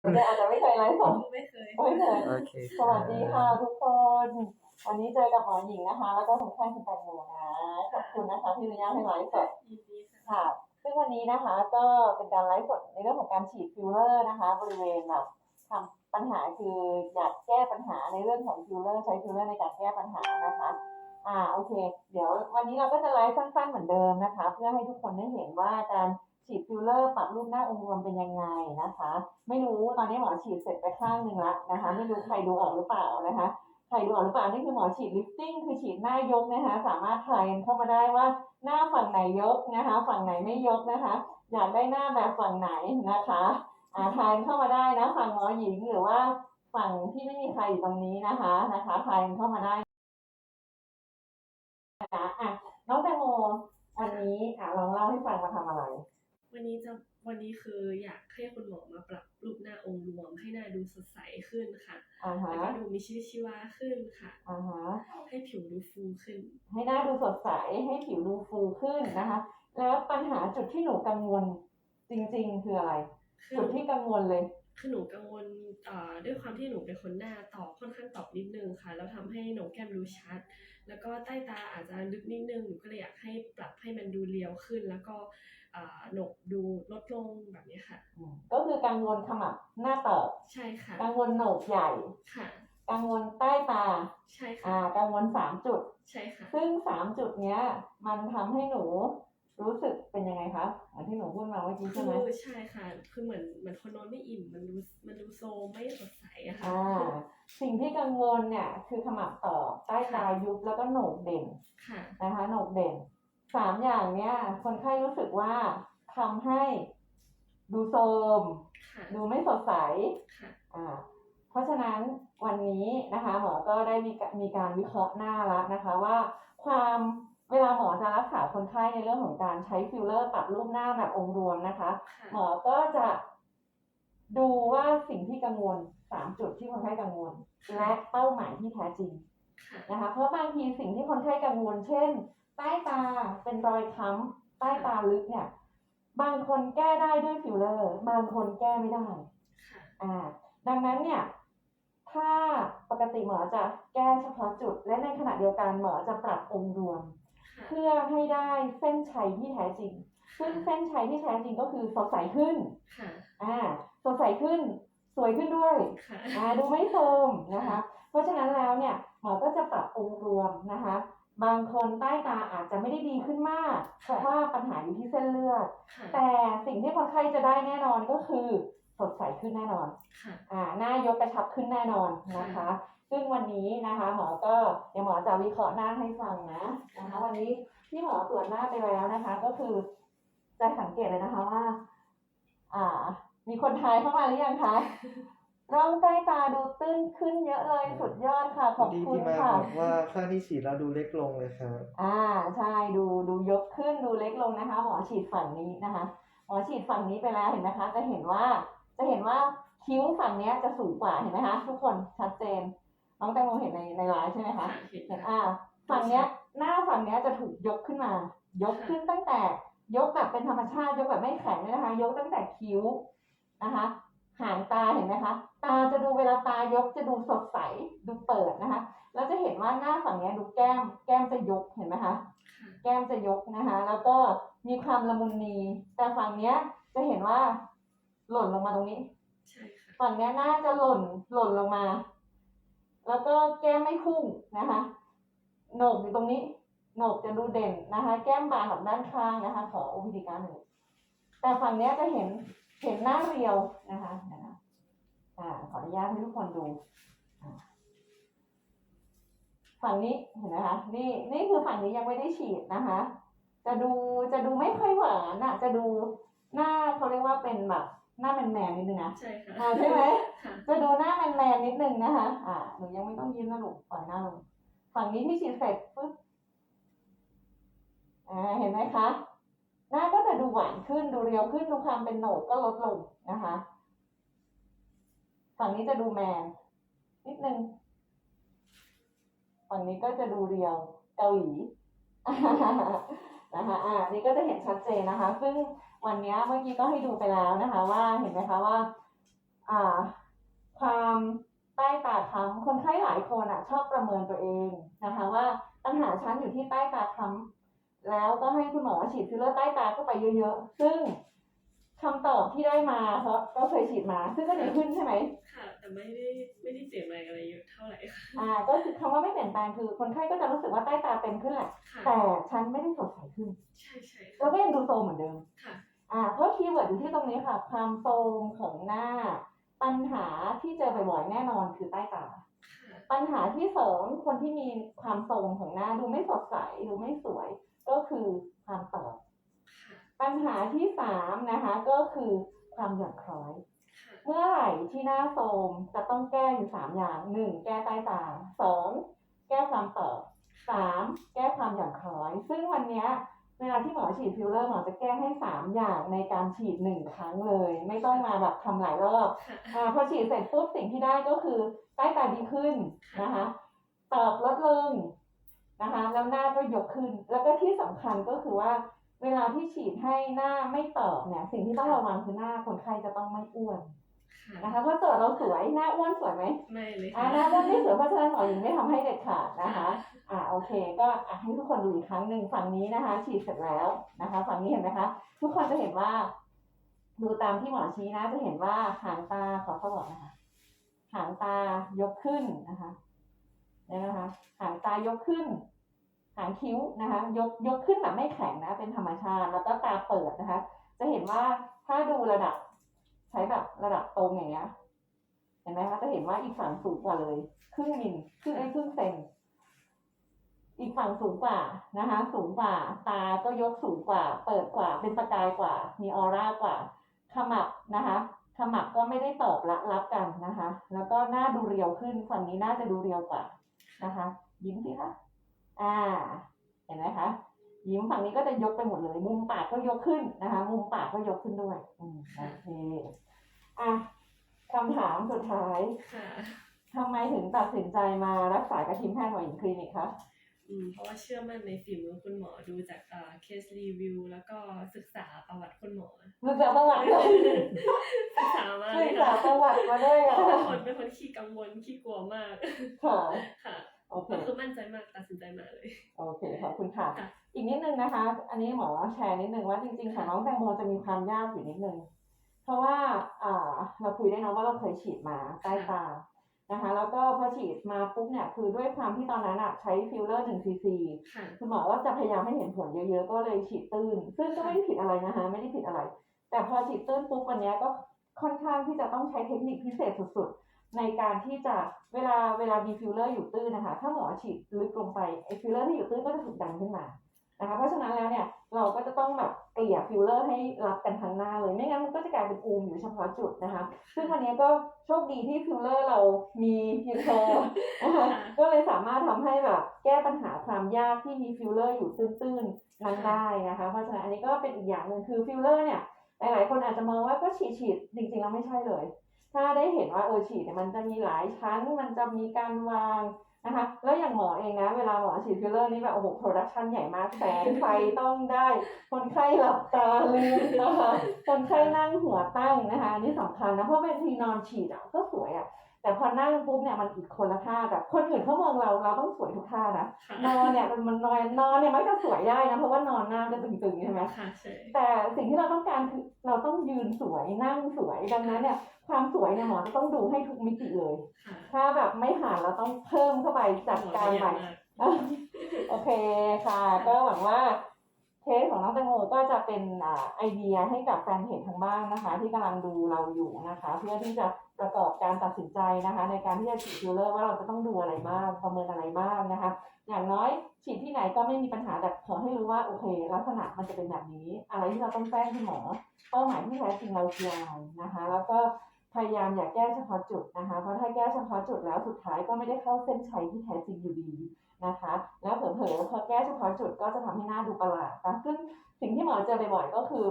แต่อาจจะไม่เคยไลฟ์สดไม่เคยไม่เคยโอเคสวัสดีค่ะทุกคน วันนี้เจอกับหมอหญิงนะคะ แล้วก็คนไข้คุณแตงโมนะขอบคุณนะคะที่อนุญาตให้ไลฟ์สดยินดีค่ะค่ะ ซึ่งวันนี้นะคะก็เป็นการไลฟ์สดในเรื่องของการฉีดฟิลเลอร์นะคะ บริเวณแบบทำปัญหาคืออยากแก้ปัญหาในเรื่องของฟิลเลอร์ใช้ฟิลเลอร์ในการแก้ปัญหานะคะอ่าโอเค เดี๋ยววันนี้เราก็จะไลฟ์สั้นๆเหมือนเดิมนะคะ เพื่อให้ทุกคนได้เห็นว่าการ ฉีดฟิลเลอร์ปรับรูปหน้าองค์รวมเป็นยังไงนะคะ ไม่รู้ตอนนี้หมอฉีดเสร็จไปข้างหนึ่งละนะคะ ไม่รู้ใครดูออกหรือเปล่านะคะใครดูออกหรือเปล่านี่คือหมอฉีดลิฟติ้งคือฉีดหน้ายกนะคะ สามารถทายเข้ามาได้ว่าหน้าฝั่งไหนยกนะคะ ฝั่งไหนไม่ยกนะคะ อยากได้หน้าแบบฝั่งไหนนะคะอ่าทายเข้ามาได้นะฝั่งหมอหญิงหรือว่าฝั่งที่ไม่มีใครอยู่ตรงนี้นะคะนะคะทายเข้ามาได้นะอะน้องแตงโมวันนี้อะลองเล่าให้ฟังมาทำอะไร วันนี้จะวันนี้คืออยากให้คุณหมอมาปรับรูปหน้าองค์รวม ให้หน้าดูสดใสขึ้นค่ะอ่าฮะแล้วก็ดูมีชีวิตชีวาขึ้นค่ะอ่าฮะให้ผิวดูฟูขึ้น ให้หน้าดูสดใสให้ผิวดูฟูขึ้นนะคะ แล้วปัญหาจุดที่หนูกังวลจริง ๆ คืออะไรคือจุดที่กังวลเลยคือหนูกังวลเอ่อด้วยความที่หนูเป็นคนหน้าตอบค่อนข้างตอบนิดนึงค่ะ แล้วทำให้โหนกแก้มดูชัด แล้วก็ใต้ตาอาจจะลึกนิดนึงหนูก็เลยอยากให้ปรับให้มันดูเรียวขึ้น แล้วก็เอ่อโหนกดูลดลงแบบนี้ค่ะ ก็คือกังวลขมับหน้าตอบใช่ค่ะ กังวลโหนกใหญ่ค่ะ กังวลใต้ตาใช่ค่ะอ่ากังวลสามจุดใช่ค่ะ ซึ่งสามจุดเนี้ย มันทำให้หนูรู้สึกเป็นยังไงคะเหมือนที่หนูพูดมาเมื่อกี้คืใช่ไหมอใช่ค่ะ คือเหมือนเหมือนคนนอนไม่อิ่ม มันดูมันดูโซมไม่สดใสอะค่ะอ่าสิ่งที่กังวลเนี่ย คือขมับตอบใต้ตายุบแล้วก็โหนกเด่นค่ะนะคะโหนกเด่น สามอย่างเนี้ยคนไข้รู้สึกว่าทำให้ดูโทรมค่ะดูไม่สดใสค่ะอ่าเพราะฉะนั้นวันนี้นะคะหมอก็ได้มีกมีการวิเคราะห์หน้าแล้วนะคะว่าความเวลาหมอจะรักษาคนไข้ในเรื่องของการใช้ฟิลเลอร์ปรับรูปหน้าแบบองค์รวมนะคะค่ะหมอก็จะดูว่าสิ่งที่กังวลสามจุดที่คนไข้กังวล และเป้าหมายที่แท้จริงค่ะนะคะเพราะบางทีสิ่งที่คนไข้กังวล เช่น ใต้ตาเป็นรอยค้ำใต้ตาลึกเนี่ย บางคนแก้ได้ด้วยฟิลเลอร์ บางคนแก้ไม่ได้ค่ะอ่า ดังนั้นเนี่ยถ้าปกติหมอจะแก้เฉพาะจุด และในขณะเดียวกันหมอจะปรับองค์รวมค่ะเพื่อให้ได้เส้นชัยที่แท้จริง ซึ่งเส้นชัยที่แท้จริงก็คือสดใสขึ้นค่ะอ่าสดใสขึ้น สวยขึ้นด้วยค่ะอ่าดูไม่โทรมนะคะ เพราะฉะนั้น ขึ้นมาก เพราะว่าปัญหาอยู่ที่เส้นเลือด ค่ะแต่สิ่งที่คนไข้จะได้แน่นอนก็คือสดใสขึ้นแน่นอน ค่ะ อ่าหน้ายกกระชับขึ้นแน่นอนนะคะ ซึ่งวันนี้นะคะหมอก็เดี๋ยวหมอจะวิเคราะห์หน้าให้ฟังนะนะคะ วันนี้ที่หมอตรวจหน้าไปแล้วนะคะ ก็คือจะสังเกตเลยนะคะว่า อ่า มีคนทายเข้ามาหรือยังคะ ร่องใต้ตาดูตื้นขึ้นเยอะเลยสุดยอดค่ะ ขอบที่คุณที่มาค่ะ บอกว่าข้างที่ฉีดเราดูเล็กลงเลยครับ อ่าใช่ดูดูยกขึ้นดูเล็กลงนะคะ หมอฉีดฝั่งนี้นะคะหมอฉีดฝั่งนี้ไปแล้วเห็นไหมคะ จะเห็นว่าจะเห็นว่าคิ้วฝั่งเนี้ยจะสูงกว่าเห็นไหมคะ ทุกคนชัดเจน น้องแตงโมเห็นในในไลน์ใช่ไหมคะค่ะเห็นเห็นค่ะอ่า ฝั่งเนี้ย หน้าฝั่งเนี้ยจะถูกยกขึ้นมา ยกขึ้นตั้งแต่ ยกแบบเป็นธรรมชาติ ยกแบบไม่แข็งเลยนะคะ ยกตั้งแต่คิ้วนะคะ หางตาเห็นไหมคะตาจะดูเวลาตายกจะดูสดใสดูเปิดนะคะแล้วจะเห็นว่าหน้าฝั่งเนี้ยดูแก้ม แก้มจะยกเห็นไหมคะค่ะแก้มจะยกนะคะ แล้วก็มีความละมุนนีแต่ฝั่งเนี้ยจะเห็นว่า หล่นลงมาตรงนี้ใช่ค่ะฝั่งเนี้ยน่าจะหล่นหล่นลงมา แล้วก็แก้มไม่พุ่งนะคะโหนกอยู่ตรงนี้โหนกจะดูเด่นนะคะ แก้มบานออกด้านข้างนะคะ ขอโอพิธีการหนึ่งแต่ฝั่งเนี้ยจะเห็น เห็นหน้าเรียวนะคะเดี๋ยวนะอ่าขออนุญาตให้ทุกคนดูอ่าฝั่งนี้เห็นไหมคะนี่นี่คือฝั่งนี้ยังไม่ได้ฉีดนะคะ จะดูจะดูไม่ค่อยหวานอะจะดูหน้าเขาเรียกว่าเป็นแบบหน้าแมนๆนิดนึงนะใช่ค่ะอ่าใช่ไหมค่ะจะดูหน้าแมนๆนิดนึงนะคะ อ่าหนูยังไม่ต้องยิ้มนะลูกปล่อยหน้าลงฝั่งนี้ที่ฉีดเสร็จปุ๊บอ่าเห็นไหมคะ หน้าก็จะดูหวานขึ้นดูเรียวขึ้นดูความเป็นโหนกก็ลดลงนะคะ ฝั่งนี้จะดูแมนนิดนึงฝั่งนี้ก็จะดูเรียวเกาหลีนะคะ อ่า นี่ก็จะเห็นชัดเจนนะคะ ซึ่งวันนี้เมื่อกี้ก็ให้ดูไปแล้วนะคะ ว่าเห็นไหมคะว่า อ่า ความใต้ตาค้ำคนไข้หลายคนอะ ชอบประเมินตัวเองนะคะ ว่าปัญหาชั้นอยู่ที่ใต้ตาค้ำ แล้วก็ให้คุณหมอฉีดฟิลเลอร์ใต้ตาเข้าไปเยอะๆ ซึ่งคำตอบที่ได้มาเพราะก็เคยฉีดมา ซึ่งก็ดีขึ้นใช่ไหมค่ะ แต่ไม่ได้ไม่ได้เปลี่ยนแปลงอะไรเยอะเท่าไหร่ค่ะอ่าก็คือคำว่าไม่เปลี่ยนแปลงคือคนไข้ก็จะรู้สึกว่าใต้ตาเต็มขึ้นแหละค่ะแต่ชั้นไม่ได้สดใสขึ้น ใช่ใช่แล้ค่ะวก็ยังดูโซมเหมือนเดิมค่ะอ่าเพราะคีย์เวิร์ดอยู่ที่ตรงนี้ค่ะ ความโทรมของหน้า ปัญหาที่เจอบ่อยๆแน่นอนคือใต้ตาค่ะ ปัญหาที่สองคนที่มีความโทรมของหน้าดูไม่สดใสดูไม่สวย ก็คือความตอบค่ะปัญหาที่สามนะคะก็คือความหย่อนคล้อยค่ะเมื่อไหร่ที่หน้าโทรมจะต้องแก้อยู่สามอย่างหนึ่งแก้ใต้ตาสองแก้ความตอบสามแก้ความหย่อนคล้อย ซึ่งวันเนี้ย เวลาที่หมอฉีดฟิลเลอร์หมอจะแก้ให้สามอย่างในการฉีดหนึ่งครั้งเลย ไม่ต้องมาแบบทำหลายรอบค่ะอ่าพอฉีดเสร็จปุ๊บสิ่งที่ได้ก็คือใต้ตาดีขึ้นนะคะตอบลดลงนะคะแล้วหน้าก็ยกขึ้น แล้วก็ที่สำคัญก็คือว่า เวลาที่ฉีดให้หน้าไม่ตอบเนี่ยสิ่งที่ต้องระวังคือหน้าคนไข้จะต้องไม่อ้วนค่ะ นะคะเพราะตัวเราสวยหน้าอ้วนสวยไหมไม่เลยอ่าค่ะหน้าอ้วนไม่สวยเพราะฉะนั้นหมอหญิงไม่ทำให้เด็ดขาดนะคะ อ่าโอเค ก็อะให้ทุกคนดูอีกครั้งหนึ่งฝั่งนี้นะคะ ฉีดเสร็จแล้วนะคะ ฝั่งนี้เห็นไหมคะ ทุกคนจะเห็นว่า ดูตามที่หมอชี้นะ จะเห็นว่าหางตาขอเขาบอกนะคะหางตายกขึ้นนะคะเนี่ยนะคะ หางตายกขึ้น หางคิ้วนะคะ ยกยกขึ้นแบบไม่แข็งนะ เป็นธรรมชาติ แล้วก็ตาเปิดนะคะ จะเห็นว่าถ้าดูระดับ ใช้แบบระดับตรงอย่างเงี้ยเห็นไหมคะจะเห็นว่าอีกฝั่งสูงกว่าเลยครึ่งมิลครึ่งไอ้ครึ่งเซนอีกฝั่งสูงกว่านะคะ สูงกว่า ตาก็ยกสูงกว่า เปิดกว่า เป็นประกายกว่า มีออร่ากว่า ขมับนะคะ ขมับก็ไม่ได้ตอบละรับกันนะคะ แล้วก็หน้าดูเรียวขึ้น ฝั่งนี้น่าจะดูเรียวกว่านะคะ ยิ้มสิคะ อ่า เห็นไหมคะ ยิ้มฝั่งนี้ก็จะยกไปหมดเลย มุมปากก็ยกขึ้นนะคะ มุมปากก็ยกขึ้นด้วยอืมโอเคอะคำถามสุดท้ายค่ะทำไมถึงตัดสินใจมารักษากับทีมแพทย์หมอหญิงคลินิกคะอืมเพราะว่าเชื่อมั่นในฝีมือคุณหมอดูจากเอ่อเคสรีวิว แล้วก็ศึกษาประวัติคุณหมอศึกษาประวัติเลยศึกษามาเลศึยกษาค่ะประวัติมาด้วยอะเป็นคนเป็นคนขี้กังวลขี้กลัวมากค่ะ ค่ะ โอเคก็คือมั่นใจมากตัดสินใจมาเลย โอเคขอบคุณค่ะค่ะ อีกนิดนึงนะคะ อันนี้หมอแชร์นิดนึงว่าจริงๆของน้องแตงโมจะมีความยากอยู่นิดนึง เพราะว่าอ่าเราคุยได้นะว่าเราเคยฉีดมาใต้ตานะคะแล้วก็พอฉีดมาปุ๊บเนี่ยคือด้วยความที่ตอนนั้นอะใช้ฟิลเลอร์หนึ่งซีซีค่ะคุณหมอว่าจะพยายามให้เห็นผลเยอะๆ ก็เลยฉีดตื้น ซึ่งก็ไม่ได้ผิดอะไรนะคะ ไม่ได้ผิดอะไร แต่พอฉีดตื้นปุ๊บวันเนี้ยก็ค่อนข้างที่จะต้องใช้เทคนิคพิเศษสุดๆ ในการที่จะเวลาเวลามีฟิลเลอร์อยู่ตื้นนะคะ ถ้าหมอฉีดลึกลงไปไอ้ฟิลเลอร์ที่อยู่ตื้นก็จะถูกดันขึ้นมานะคะ เพราะฉะนั้นแล้วเนี่ยเราก็จะต้องแบบเกลี่ยฟิลเลอร์ให้รับกันทั้งหน้าเลยไม่งั้นมันก็จะกลายเป็นอูมอยู่เฉพาะจุดนะคะ ซึ่งวันนี้ก็โชคดีที่ฟิลเลอร์เรามีเพียงพอนะคะก็เลยสามารถทำให้แบบแก้ปัญหาความยากที่มีฟิลเลอร์อยู่ตื้นๆนั้นได้นะคะ เพราะฉะนั้นอันนี้ก็เป็นอีกอย่างหนึ่งคือฟิลเลอร์เนี่ยหลายๆคนอาจจะมองว่าก็ฉีดฉีดๆจริงๆแล้วไม่ใช่เลย ถ้าได้เห็นว่าเออฉีดเนี่ยมันจะมีหลายชั้น มันจะมีการวางนะคะ แล้วอย่างหมอเองนะ เวลาหมอฉีดฟิลเลอร์นี่แบบโอ้โหโปรดักชันใหญ่มากแสงไฟต้องได้ คนไข้หลับตาลืมนะคะคนไข้นั่งหัวตั้งนะคะอันนี่สำคัญนะเพราะบางทีนอนฉีดอะก็สวยอะแต่พอนั่งปุ๊บเนี่ยมันอีกคนละท่าแบบคนอื่นเขามองเราเราต้องสวยทุกท่านะค่ะนอนเนี่ยมันมันนอนนอนเนี่ยมักจะสวยได้นะเพราะว่านอนหน้าจะตึงๆใช่ไหมค่ะใช่แต่สิ่งที่เราต้องการคือเราต้องยืนสวยนั่งสวยดังนั้นเนี่ย ความสวยเนี่ยหมอจะต้องดูให้ทุกมิติเลยค่ะถ้าแบบไม่ผ่านเราต้องเพิ่มเข้าไปจัดการใหม่อะโอเคค่ะ ก็หวังว่าเคสของน้องแตงโมก็จะเป็นอ่าไอเดียให้กับแฟนเพจทางบ้านนะคะ ที่กำลังดูเราอยู่นะคะ เพื่อที่จะประกอบการตัดสินใจนะคะ ในการที่จะฉีดฟิลเลอร์ว่าเราจะต้องดูอะไรบ้างประเมินอะไรบ้างนะคะ อย่างน้อยฉีดที่ไหนก็ไม่มีปัญหาแต่ขอให้รู้ว่าโอเค ลักษณะมันจะเป็นแบบนี้ อะไรที่เราต้องแจ้งคุณหมอเป้าหมายที่แท้จริงเราคืออะไรนะคะ แล้วก็ พยายามอย่าแก้เฉพาะจุดนะคะ เพราะถ้าแก้เฉพาะจุดแล้วสุดท้ายก็ไม่ได้เข้าเส้นชัยที่แท้จริงอยู่ดีนะคะ แล้วเผลอๆพอแก้เฉพาะจุดก็จะทำให้หน้าดูประหลาดนะซึ่งสิ่งที่หมอเจอบ่อยๆก็คือ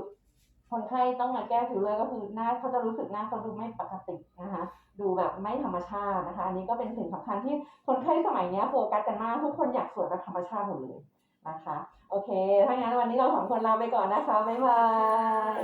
คนไข้ต้องมาแก้ฟิลเลอร์ก็คือหน้าเขาจะรู้สึกหน้าเขาดูไม่ปกตินะคะ ดูแบบไม่ธรรมชาตินะคะ อันนี้ก็เป็นสิ่งสำคัญที่คนไข้สมัยนี้โฟกัสกันมากทุกคนอยากสวยแบบธรรมชาติหมดเลยนะคะ โอเค ถ้างั้นวันนี้เราสองคนลาไปก่อนนะคะ บ๊ายบาย